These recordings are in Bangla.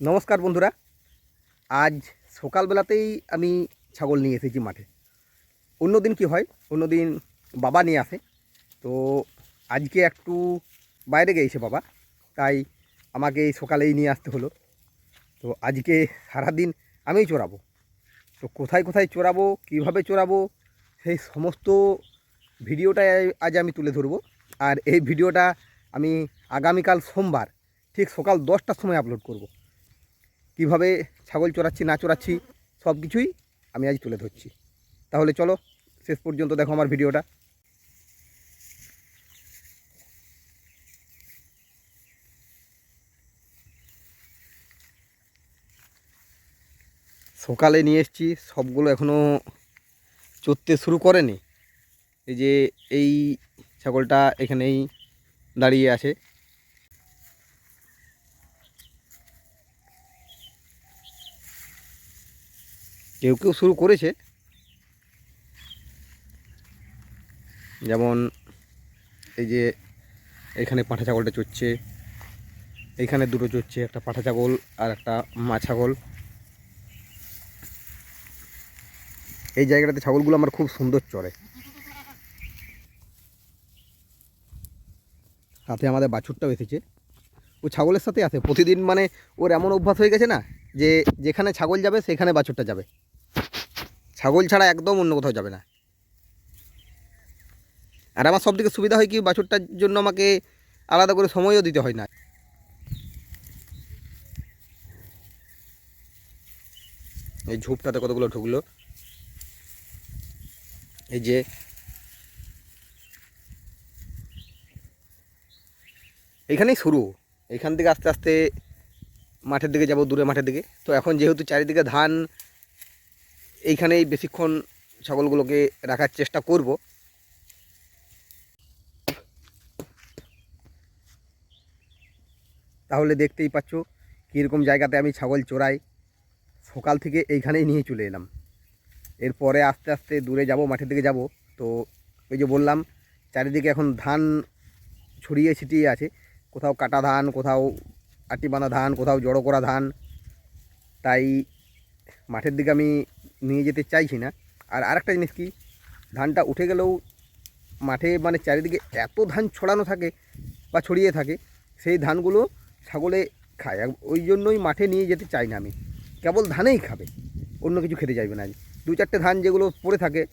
নমস্কার বন্ধুরা। আজ সকালবেলাতেই আমি ছাগল নিয়ে এসেছি মাঠে। অন্যদিন কি হয়? অন্যদিন বাবা নিয়ে আসে। তো আজকে একটু বাইরে গিয়েছে বাবা। তাই আমাকে এই সকালেই নিয়ে আসতে হলো। তো আজকে সারাদিন আমিই চড়াবো। তো কোথায় কোথায় চড়াবো? কীভাবে চড়াবো? সেই সমস্ত ভিডিওটাই আজ আমি তুলে ধরবো। আর এই ভিডিওটা আমি আগামীকাল সোমবার, ঠিক সকাল দশটার সময় আপলোড করব। কীভাবে ছাগল চড়াচ্ছি, না চড়াচ্ছি, সব কিছুই আমি আজ তুলে ধরছি। তাহলে চলো, শেষ পর্যন্ত দেখো আমার ভিডিওটা। সকালে নিয়ে এসেছি, সবগুলো এখনও চড়তে শুরু করেনি। এই যে, এই ছাগলটা এখানেই দাঁড়িয়ে আছে। কেউ কেউ শুরু করেছে। যেমন এই যে এখানে পাঁঠা ছাগলটা চড়ছে এইখানে দুটো চড়ছে, একটা পাঁঠা ছাগল আর একটা মা ছাগল। এই জায়গাটাতে ছাগলগুলো আমার খুব সুন্দর চড়ে। সাথে আমাদের বাছুরটাও এসেছে। ও ছাগলের সাথে আছে। প্রতিদিন মানে ওর এমন অভ্যাস হয়ে গেছে না যে যেখানে ছাগল যাবে সেখানে বাছুরটা যাবে। ছাগল ছাড়া একদম অন্য কোথাও যাবে না। আর আমার সব থেকে সুবিধা হয় কি, বাছুরটার জন্য আমাকে আলাদা করে সময়ও দিতে হয় না। এই ঝোপটাতে কতগুলো ঢুকলো? এই যে এইখানেই শুরু। এইখান থেকে আস্তে আস্তে মাঠের দিকে যাব, দূরে মাঠের দিকে। তো এখন যেহেতু চারিদিকে ধান এইখানেই বেশিক্ষণ ছাগলগুলোকে রাখার চেষ্টা করব। তাহলে দেখতেই পাচ্ছ কীরকম জায়গাতে আমি ছাগল চড়াই। সকাল থেকে এইখানেই নিয়ে চলে এলাম। এরপরে আস্তে আস্তে দূরে যাব, মাঠের দিকে যাব। তো ওই যে বললাম, চারিদিকে এখন ধান ছড়িয়ে ছিটিয়ে আছে। কোথাও কাটা ধান, কোথাও আটি বাঁধা ধান, কোথাও জড়ো করা ধান। তাই মাঠের দিকে আমি নিয়ে যেতে চাইছি না। আর আরেকটা জিনিস কি, ধানটা উঠে গেলেও মাঠে মানে চারিদিকে এত ধান ছড়ানো থাকে বা ছড়িয়ে থাকে, সেই ধানগুলো ছাগলে খায়। ওই জন্যই মাঠে নিয়ে যেতে চাই না আমি। কেবল ধানেই খাবে, অন্য কিছু খেতে চাইবে না। দু চারটে ধান যেগুলো পড়ে থাকে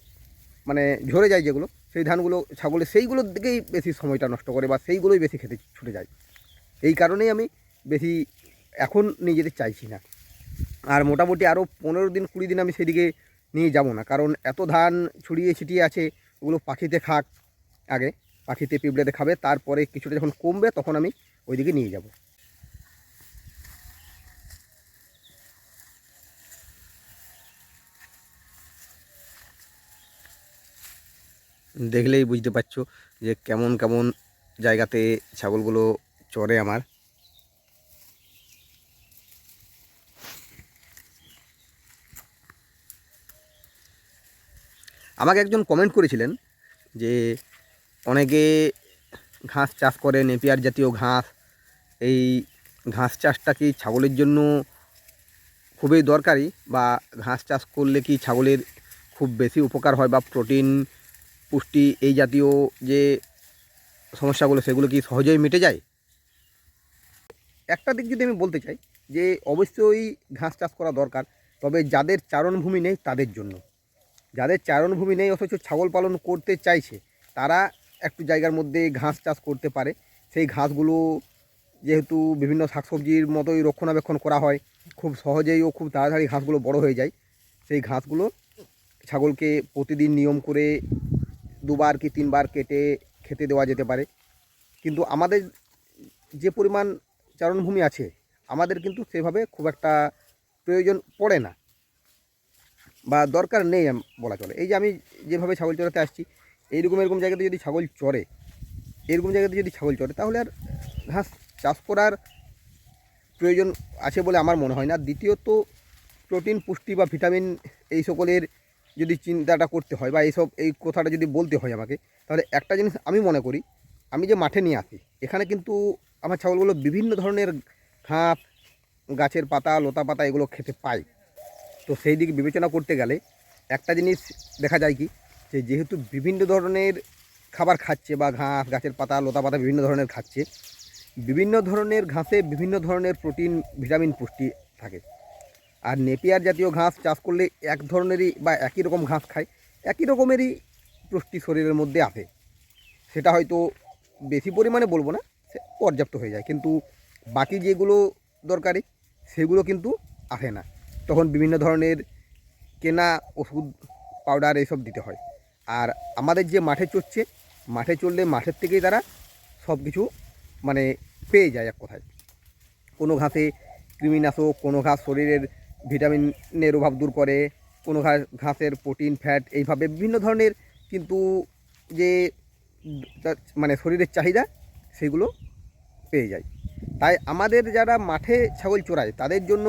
মানে ঝরে যায় যেগুলো, সেই ধানগুলো ছাগলে সেইগুলোর দিকেই বেশি সময়টা নষ্ট করে বা সেইগুলোই বেশি খেতে ছুটে যায়। এই কারণেই আমি বেশি এখন নিয়ে যেতে চাইছি না। আর মোটামুটি আরও পনেরো দিন, কুড়ি দিন আমি সেদিকে নিয়ে যাব না। কারণ এত ধান ছড়িয়ে ছিটিয়ে আছে, ওগুলো পাখিতে খাক আগে, পাখিতে পিঁপড়েতে খাবে, তারপরে কিছুটা যখন কমবে তখন আমি ওইদিকে নিয়ে যাব। দেখলেই বুঝতে পারছ যে কেমন কেমন জায়গাতে ছাগলগুলো চড়ে আমার। আমাকে একজন কমেন্ট করেছিলেন যে অনেকে ঘাস চাষ করে নেপিয়ার জাতীয় ঘাস, এই ঘাস চাষটা কি ছাগলের জন্য খুবই দরকারি বা ঘাস চাষ করলে কি ছাগলের খুব বেশি উপকার হয় বা প্রোটিন পুষ্টি এই জাতীয় যে সমস্যাগুলো সেগুলো কি সহজেই মিটে যায়? একটা দিক যদি আমি বলতে চাই যে অবশ্যই ঘাস চাষ করা দরকার, তবে যাদের চারণভূমি নেই তাদের জন্য। যাদের চারণভূমি নেই, অথচ ছাগল পালন করতে চাইছে, তারা একটু জায়গার মধ্যে ঘাস চাষ করতে পারে। সেই ঘাসগুলো যেহেতু বিভিন্ন শাকসবজির মতোই রক্ষণাবেক্ষণ করা হয়, খুব সহজেই ও খুব তাড়াতাড়ি ঘাসগুলো বড় হয়ে যায়। সেই ঘাসগুলো ছাগলকে প্রতিদিন নিয়ম করে দুবার কি তিনবার কেটে খেতে দেওয়া যেতে পারে। কিন্তু আমাদের যে পরিমাণ চারণভূমি আছে, আমাদের কিন্তু সেভাবে খুব একটা প্রয়োজন পড়ে না। বা দরকার নেই বলা চলে। এই যে আমি যেভাবে ছাগল চড়াতে আসছি, এইরকম এরকম জায়গাতে যদি ছাগল চড়ে, এরকম জায়গাতে যদি ছাগল চড়ে, তাহলে আর ঘাস চাষ করার প্রয়োজন আছে বলে আমার মনে হয় না। দ্বিতীয়ত, প্রোটিন, পুষ্টি বা ভিটামিন এই সকলের যদি চিন্তাটা করতে হয় বা এইসব, এই কথাটা যদি বলতে হয় আমাকে, তাহলে একটা জিনিস আমি মনে করি, আমি যে মাঠে নিয়ে আসি, এখানে কিন্তু আমার ছাগলগুলো বিভিন্ন ধরনের ঘাস, গাছের পাতা, লতা পাতা এগুলো খেতে পায় তো সেই দিক বিবেচনা করতে গেলে একটা জিনিস দেখা যায় কি, যে যেহেতু বিভিন্ন ধরনের খাবার খাচ্ছে বা ঘাস, গাছের পাতা, লতা পাতা বিভিন্ন ধরনের খাচ্ছে, বিভিন্ন ধরনের ঘাসে বিভিন্ন ধরনের প্রোটিন, ভিটামিন পুষ্টি থাকে। আর নেপিয়ার জাতীয় ঘাস চাষ করলে এক ধরনেরই বা একই রকম ঘাস খায়, একই রকমেরই পুষ্টি শরীরের মধ্যে আসে। সেটা হয়তো বেশি পরিমাণে বলব না, সে পর্যাপ্ত হয়ে যায়, কিন্তু বাকি যেগুলো দরকারি, সেগুলো কিন্তু আসে না। তখন বিভিন্ন ধরনের কেনা ওষুধ পাউডার এইসব দিতে হয়। আর আমাদের যে মাঠে চড়ছে, মাঠে চললে মাঠের থেকেই তারা সব কিছু মানে পেয়ে যায় এক কথায়। কোনো ঘাসে কৃমিনাশক, কোনো ঘাস শরীরের ভিটামিনের অভাব দূর করে, কোনো ঘাস ঘাসের প্রোটিন, ফ্যাট এইভাবে বিভিন্ন ধরনের কিন্তু যে মানে শরীরের চাহিদা সেগুলো পেয়ে যায়। তাই আমাদের যারা মাঠে ছাগল চড়ায়, তাদের জন্য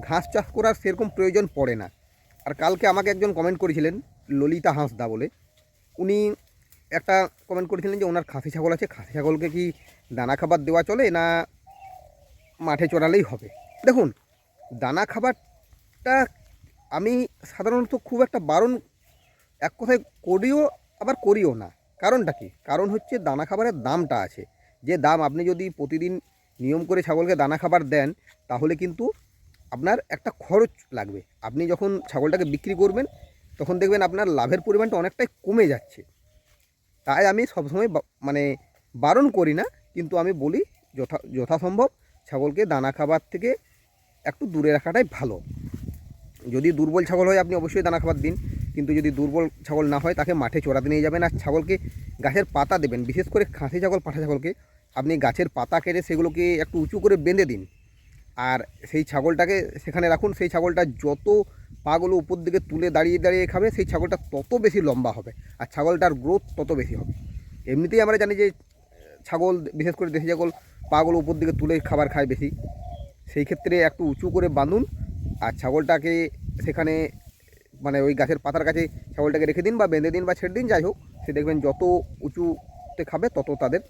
ঘাস চাষ করার সেরকম প্রয়োজন পড়ে না। আর কালকে আমাকে একজন কমেন্ট করেছিলেন, ললিতা হাঁসদা বলে। উনি একটা কমেন্ট করেছিলেন যে, ওনার খাসি ছাগল আছে, খাসি ছাগলকে কি দানা খাবার দেওয়া চলে না মাঠে চড়ালেই হবে? দেখুন, দানা খাবারটা আমি সাধারণত খুব একটা বারণ এক কথায় করিও, আবার করিও না। কারণটা কি? কারণ হচ্ছে দানা খাবারের দামটা আছে। যে দাম আপনি যদি প্রতিদিন নিয়ম করে ছাগলকে দানা খাবার দেন, তাহলে কিন্তু আপনার একটা খরচ লাগবে। আপনি যখন ছাগলটাকে বিক্রি করবেন, তখন দেখবেন আপনার লাভের পরিমাণটা অনেকটাই কমে যাচ্ছে। তাই আমি সবসময় মানে বারণ করি না, কিন্তু আমি বলি যথা, যথাসম্ভব ছাগলকে দানা খাবার থেকে একটু দূরে রাখাটাই ভালো। যদি দুর্বল ছাগল হয়, আপনি অবশ্যই দানা খাবার দিন। কিন্তু যদি দুর্বল ছাগল না হয়, তাকে মাঠে চড়াতে নিয়ে যাবেন আর ছাগলকে গাছের পাতা দেবেন। বিশেষ করে খাসি ছাগল, পাঠা ছাগলকে আপনি গাছের পাতা কেটে সেগুলোকে একটু উঁচু করে বেঁধে দিন। আর সেই ছাগলটাকে সেখানে রাখুন, সেই ছাগলটা যত পাগুলো উপর দিকে তুলে দাঁড়িয়ে দাঁড়িয়ে খাবে, সেই ছাগলটা তত বেশি লম্বা হবে আর ছাগলটার গ্রোথ তত বেশি হবে। এমনিতেই আমরা জানি যে, ছাগল, বিশেষ করে দেশি ছাগল পাগুলো উপর দিকে তুলে খাবার খায় বেশি। সেই ক্ষেত্রে একটু উঁচু করে বাঁধুন আর ছাগলটাকে সেখানে মানে ওই গাছের পাতার কাছে ছাগলটাকে রেখে দিন বা বেঁধে দিন বা ছেড়ে দিন, যাই হোক, সে দেখবেন যত উঁচুতে খাবে, তত তাদের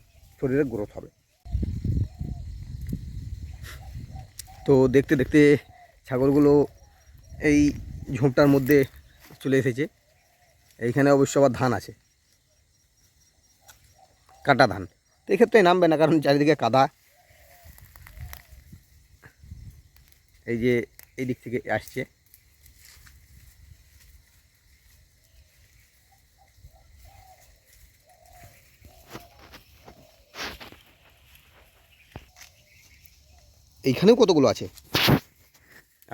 শরীরের গ্রোথ হবে। তো দেখতে দেখতে ছাগলগুলো এই ঝোপটার মধ্যে চলে এসেছে। এইখানে অবশ্য আবার ধান আছে। কাটা ধান। তো এক্ষেত্রে নামবে না, কারণ চারিদিকে কাদা। এই যে এই দিক থেকে আসছে। এইখানেও কতগুলো আছে?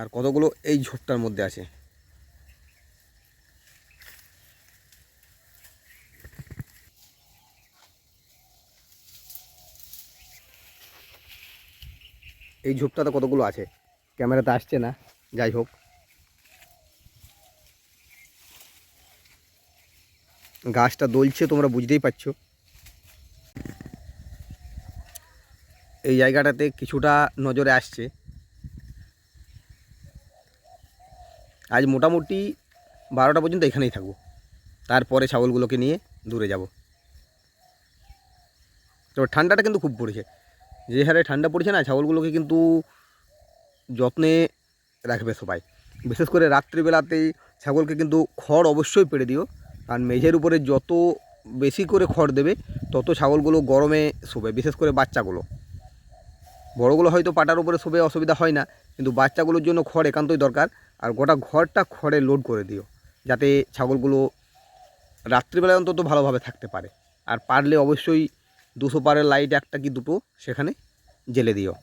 আর কতগুলো এই ঝোপটার মধ্যে আছে? এই ঝোপটাতে কতগুলো আছে? ক্যামেরাতে আসছে না, যাই হোক। গাছটা দলছে, তোমরা বুঝতেই পারছ। এই জায়গাটাতে কিছুটা নজরে আসছে। আজ মোটামুটি বারোটা পর্যন্ত এখানেই থাকব। তারপরে ছাগলগুলোকে নিয়ে দূরে যাব। তো ঠান্ডাটা কিন্তু খুব পড়েছে। যে হারে ঠান্ডা পড়েছে না ছাগলগুলোকে কিন্তু যত্নে রাখবে সবাই। বিশেষ করে রাত্রিবেলাতেই ছাগলকে কিন্তু খড় অবশ্যই পেড়ে দিও। কারণ মেঝের উপরে যত বেশি করে খড় দেবে, তত ছাগলগুলো গরমে শোবে, বিশেষ করে বাচ্চাগুলো। বড়গুলো হয়তো পাটার উপরে শোবে অসুবিধা হয় না, কিন্তু বাচ্চাগুলোর জন্য খড় একান্তই দরকার। আর গোটা ঘরটা খড়ে লোড করে দিও, যাতে ছাগলগুলো রাত্রিবেলায় অন্তত ভালোভাবে থাকতে পারে। আর পারলে অবশ্যই দুশো পারের লাইট একটা কি দুটো সেখানে জেলে দিও।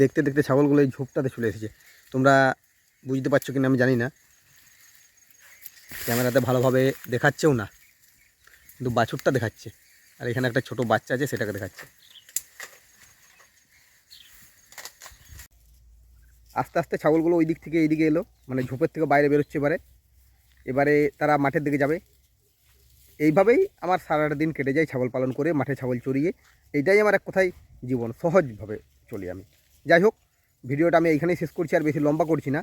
দেখতে দেখতে ছাগলগুলো এই ঝোপটাতে চলে এসেছে। তোমরা বুঝতে পারছ কিনা আমি জানি না। ক্যামেরাতে ভালোভাবে দেখাচ্ছেও না। কিন্তু বাছুরটা দেখাচ্ছে। আর এখানে একটা ছোট বাচ্চা আছে, সেটাকে দেখাচ্ছে। আস্তে আস্তে ছাগলগুলো ওই দিক থেকে এই দিকে এলো মানে ঝোপের থেকে বাইরে বেরোচ্ছে এবারে। এবারে তারা মাঠের দিকে যাবে। এইভাবেই আমার সারাটা দিন কেটে যায় ছাগল পালন করে, মাঠে ছাগল চড়িয়ে এইটাই আমার এক কথায় জীবন, সহজভাবে চলি আমি। যাই হোক, ভিডিওটা আমি এইখানেই শেষ করছি, আর বেশি লম্বা করছি না।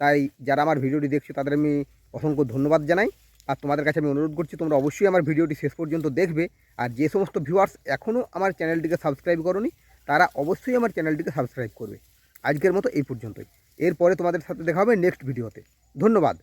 তাই যারা আমার ভিডিওটি দেখছ, তাদের আমি অসংখ্য ধন্যবাদ জানাই। আর তোমাদের কাছে আমি অনুরোধ করছি, তোমরা অবশ্যই আমার ভিডিওটি শেষ পর্যন্ত দেখবে। আর যে সমস্ত ভিউয়ার্স এখনও আমার চ্যানেলটিকে সাবস্ক্রাইব করনি, তারা অবশ্যই আমার চ্যানেলটিকে সাবস্ক্রাইব করবে। আজকের মতো এই পর্যন্তই। এরপরে তোমাদের সাথে দেখা হবে নেক্সট ভিডিওতে ধন্যবাদ।